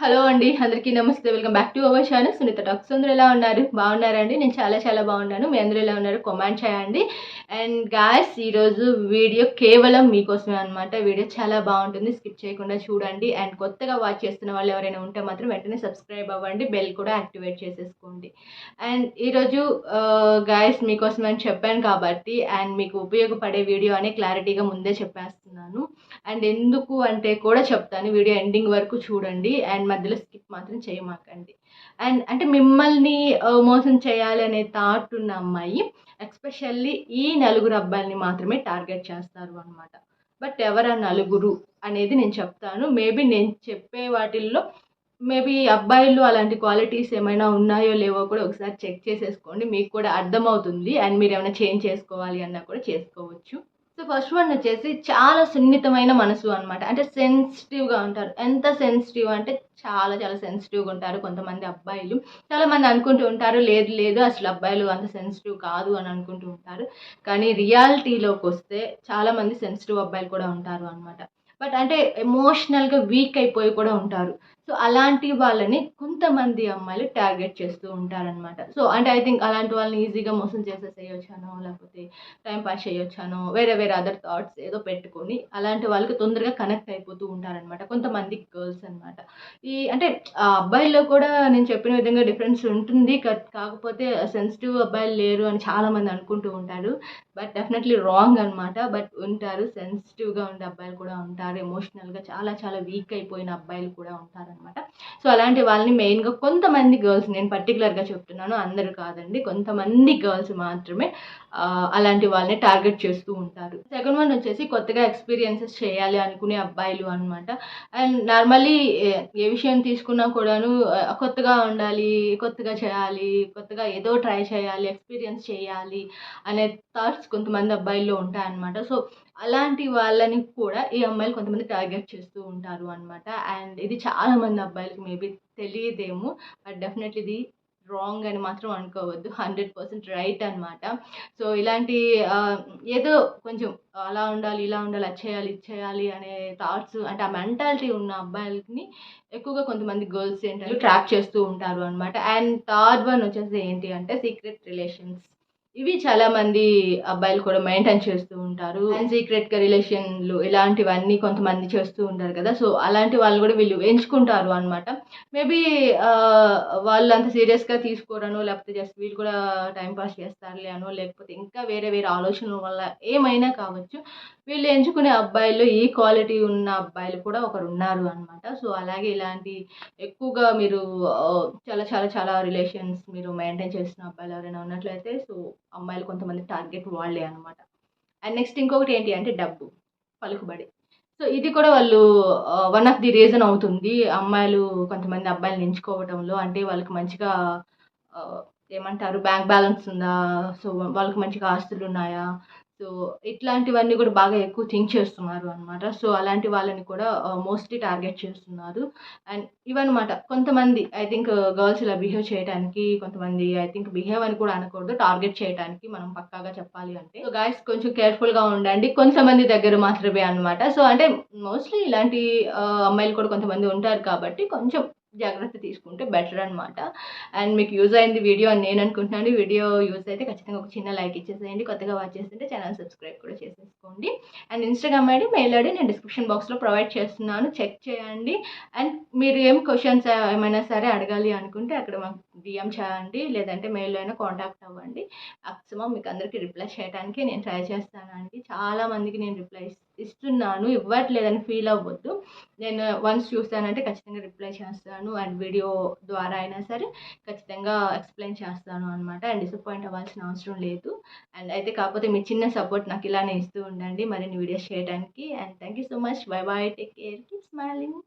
Hello అండి అందరికీ నమస్తే. Welcome back to our channel. Sunitha talks. అందరూ ఎలా ఉన్నారు? బాగున్నారండి? నేను చాలా చాలా బాగున్నాను. మీ అందరూ ఎలా ఉన్నారు? కామెంట్ చేయండి. అండ్ గాయస్ ఈరోజు వీడియో కేవలం మీకోసమే అనమాట వీడియో చాలా బాగుంటుంది. స్కిప్ చేయకుండా చూడండి. అండ్ కొత్తగా వాచ్ చేస్తున్న వాళ్ళు ఎవరైనా ఉంటే మాత్రం వెంటనే సబ్స్క్రైబ్ అవ్వండి. బెల్ కూడా యాక్టివేట్ చేసేసుకోండి. అండ్ ఈరోజు గాయస్ మీకోసం అని చెప్పాను కాబట్టి అండ్ మీకు ఉపయోగపడే వీడియో అనే క్లారిటీగా ముందే చెప్పేస్తాను అండ్ ఎందుకు అంటే కూడా చెప్తాను వీడియో ఎండింగ్ వరకు చూడండి అండ్ మధ్యలో స్కిప్ మాత్రం చేయమాకండి. అండ్ అంటే మిమ్మల్ని మోసం చేయాలనే థాట్ ఉన్న అమ్మాయి ఎక్స్పెషల్లీ ఈ నలుగురు అబ్బాయిల్ని మాత్రమే టార్గెట్ చేస్తారు అనమాట బట్ ఎవరు ఆ నలుగురు అనేది నేను చెప్తాను. మేబీ నేను చెప్పే వాటిల్లో మేబీ అబ్బాయిలు అలాంటి క్వాలిటీస్ ఏమైనా ఉన్నాయో లేవో కూడా ఒకసారి చెక్ చేసేసుకోండి. మీకు కూడా అర్థమవుతుంది అండ్ మీరు ఏమైనా చేంజ్ చేసుకోవాలి అన్నా కూడా చేసుకోవచ్చు. సో ఫస్ట్ వన్ వచ్చేసి చాలా సున్నితమైన మనసు అనమాట అంటే సెన్సిటివ్గా ఉంటారు. ఎంత సెన్సిటివ్ అంటే చాలా చాలా సెన్సిటివ్గా ఉంటారు కొంతమంది అబ్బాయిలు. చాలామంది అనుకుంటూ ఉంటారు లేదు లేదు అసలు అబ్బాయిలు అంత సెన్సిటివ్ కాదు అని అనుకుంటూ ఉంటారు. కానీ రియాలిటీలోకి వస్తే చాలామంది సెన్సిటివ్ అబ్బాయిలు కూడా ఉంటారు అనమాట బట్ అంటే ఎమోషనల్గా వీక్ అయిపోయి కూడా ఉంటారు. సో అలాంటి వాళ్ళని కొంతమంది అమ్మాయిలు టార్గెట్ చేస్తూ ఉంటారనమాట సో అంటే ఐ థింక్ అలాంటి వాళ్ళని ఈజీగా మోసం చేసేసేయొచ్చానో లేకపోతే టైం పాస్ చేయొచ్చానో వేరే వేరే అదర్ థాట్స్ ఏదో పెట్టుకొని అలాంటి వాళ్ళకి తొందరగా కనెక్ట్ అయిపోతూ ఉంటారనమాట కొంతమంది గర్ల్స్ అనమాట ఈ అంటే ఆ అబ్బాయిల్లో కూడా నేను చెప్పిన విధంగా డిఫరెన్స్ ఉంటుంది కాకపోతే సెన్సిటివ్ అబ్బాయిలు లేరు అని చాలామంది అనుకుంటూ ఉంటారు. బట్ డెఫినెట్లీ రాంగ్ అనమాట బట్ ఉంటారు సెన్సిటివ్గా ఉండే అబ్బాయిలు కూడా ఉంటారు ఎమోషనల్గా చాలా చాలా వీక్ అయిపోయిన అబ్బాయిలు కూడా అనమాట సో అలాంటి వాళ్ళని మెయిన్గా కొంతమంది గర్ల్స్ నేను పర్టికులర్గా చెప్తున్నాను అందరూ కాదండి. కొంతమంది గర్ల్స్ మాత్రమే అలాంటి వాళ్ళని టార్గెట్ చేస్తూ ఉంటారు. సెకండ్ వన్ వచ్చేసి కొత్తగా ఎక్స్పీరియన్సెస్ చేయాలి అనుకునే అబ్బాయిలు అనమాట అండ్ నార్మల్లీ ఏ విషయం తీసుకున్నా కూడాను కొత్తగా ఉండాలి కొత్తగా చేయాలి కొత్తగా ఏదో ట్రై చేయాలి ఎక్స్పీరియన్స్ చేయాలి అనే థాట్స్ కొంతమంది అబ్బాయిల్లో ఉంటాయన్నమాట. సో అలాంటి వాళ్ళని కూడా ఈ అమ్మాయిలు కొంతమంది టార్గెట్ చేస్తూ ఉంటారు అనమాట అండ్ ఇది చాలా మంది అబ్బాయిలకి మేబీ తెలియదేమో బట్ డెఫినెట్లీ ఇది రాంగ్ అని మాత్రం అనుకోవద్దు. హండ్రెడ్ పర్సెంట్ రైట్ అనమాట సో ఇలాంటి ఏదో కొంచెం అలా ఉండాలి ఇలా ఉండాలి అది చేయాలి ఇది చేయాలి అనే థాట్స్ అంటే ఆ మెంటాలిటీ ఉన్న అబ్బాయిలని ఎక్కువగా కొంతమంది గర్ల్స్ ఏంటంటే ట్రాప్ చేస్తూ ఉంటారు అనమాట అండ్ థర్డ్ వన్ వచ్చేసి ఏంటి అంటే సీక్రెట్ రిలేషన్స్ ఇవి చాలా మంది అబ్బాయిలు కూడా మెయింటైన్ చేస్తూ ఉంటారు. అండ్ సీక్రెట్గా రిలేషన్లు ఇలాంటివన్నీ కొంతమంది చేస్తూ ఉంటారు కదా. సో అలాంటి వాళ్ళు కూడా వీళ్ళు ఎంచుకుంటారు అనమాట మేబీ వాళ్ళు అంత సీరియస్గా తీసుకోరనో లేకపోతే జస్ట్ వీళ్ళు కూడా టైం పాస్ చేస్తారులే అనో లేకపోతే ఇంకా వేరే వేరే ఆలోచనల వల్ల ఏమైనా కావచ్చు. వీళ్ళు ఎంచుకునే అబ్బాయిల్లో ఈ క్వాలిటీ ఉన్న అబ్బాయిలు కూడా ఒకరు ఉన్నారు అనమాట సో అలాగే ఇలాంటి ఎక్కువగా మీరు చాలా చాలా చాలా రిలేషన్స్ మీరు మెయింటైన్ చేస్తున్న అబ్బాయిలు ఎవరైనా ఉన్నట్లయితే సో అమ్మాయిలు కొంతమంది టార్గెట్ వాళ్ళే అనమాట అండ్ నెక్స్ట్ ఇంకొకటి ఏంటి అంటే డబ్బు పలుకుబడి. సో ఇది కూడా వాళ్ళు వన్ ఆఫ్ ది రీజన్ అవుతుంది అమ్మాయిలు కొంతమంది అబ్బాయిలు ఎంచుకోవడంలో అంటే వాళ్ళకి మంచిగా ఏమంటారు బ్యాంక్ బ్యాలెన్స్ ఉందా? సో వాళ్ళకి మంచిగా ఆస్తులు ఉన్నాయా? సో ఇట్లాంటివన్నీ కూడా బాగా ఎక్కువ థింక్ చేస్తున్నారు అనమాట సో అలాంటి వాళ్ళని కూడా మోస్ట్లీ టార్గెట్ చేస్తున్నారు. అండ్ ఇవన్నమాట కొంతమంది ఐ థింక్ గర్ల్స్ ఇలా బిహేవ్ చేయడానికి కొంతమంది ఐ థింక్ బిహేవ్ అని కూడా అనకూడదు. టార్గెట్ చేయడానికి మనం పక్కాగా చెప్పాలి అంటే. సో గాయస్ కొంచెం కేర్ఫుల్గా ఉండండి. కొంతమంది దగ్గర మాత్రమే అనమాట సో అంటే మోస్ట్లీ ఇలాంటి అమ్మాయిలు కూడా కొంతమంది ఉంటారు కాబట్టి కొంచెం జాగ్రత్త తీసుకుంటే బెటర్ అనమాట అండ్ మీకు యూజ్ అయింది వీడియో అని నేను అనుకుంటున్నాను. వీడియో యూజ్ అయితే ఖచ్చితంగా ఒక చిన్న లైక్ ఇచ్చేసేయండి. కొత్తగా వాచ్ చేస్తుంటే ఛానల్ సబ్స్క్రైబ్ కూడా చేసేసుకోండి. And Instagram ID mail ID నేను డిస్క్రిప్షన్ బాక్స్లో ప్రొవైడ్ చేస్తున్నాను. చెక్ చేయండి. అండ్ మీరు ఏం క్వశ్చన్స్ ఏమైనా సరే అడగాలి అనుకుంటే అక్కడ మాకు డిఎం చేయండి. లేదంటే మెయిల్లో అయినా కాంటాక్ట్ అవ్వండి. మ్యాక్సిమం మీకు అందరికీ రిప్లై చేయడానికి నేను ట్రై చేస్తానండి. చాలా మందికి నేను రిప్లై ఇస్తాను. ఇస్తున్నాను ఇవ్వట్లేదని ఫీల్ అవ్వద్దు. నేను వన్స్ చూస్తానంటే ఖచ్చితంగా రిప్లై చేస్తాను అండ్ వీడియో ద్వారా అయినా సరే ఖచ్చితంగా ఎక్స్ప్లెయిన్ చేస్తాను అనమాట అండ్ డిసప్పాయింట్ అవ్వాల్సిన అవసరం లేదు. అండ్ అయితే కాకపోతే మీ చిన్న సపోర్ట్ నాకు ఇలానే ఇస్తూ ఉండండి. మరిన్ని వీడియోస్ చేయడానికి and thank you so much bye bye take care keep smiling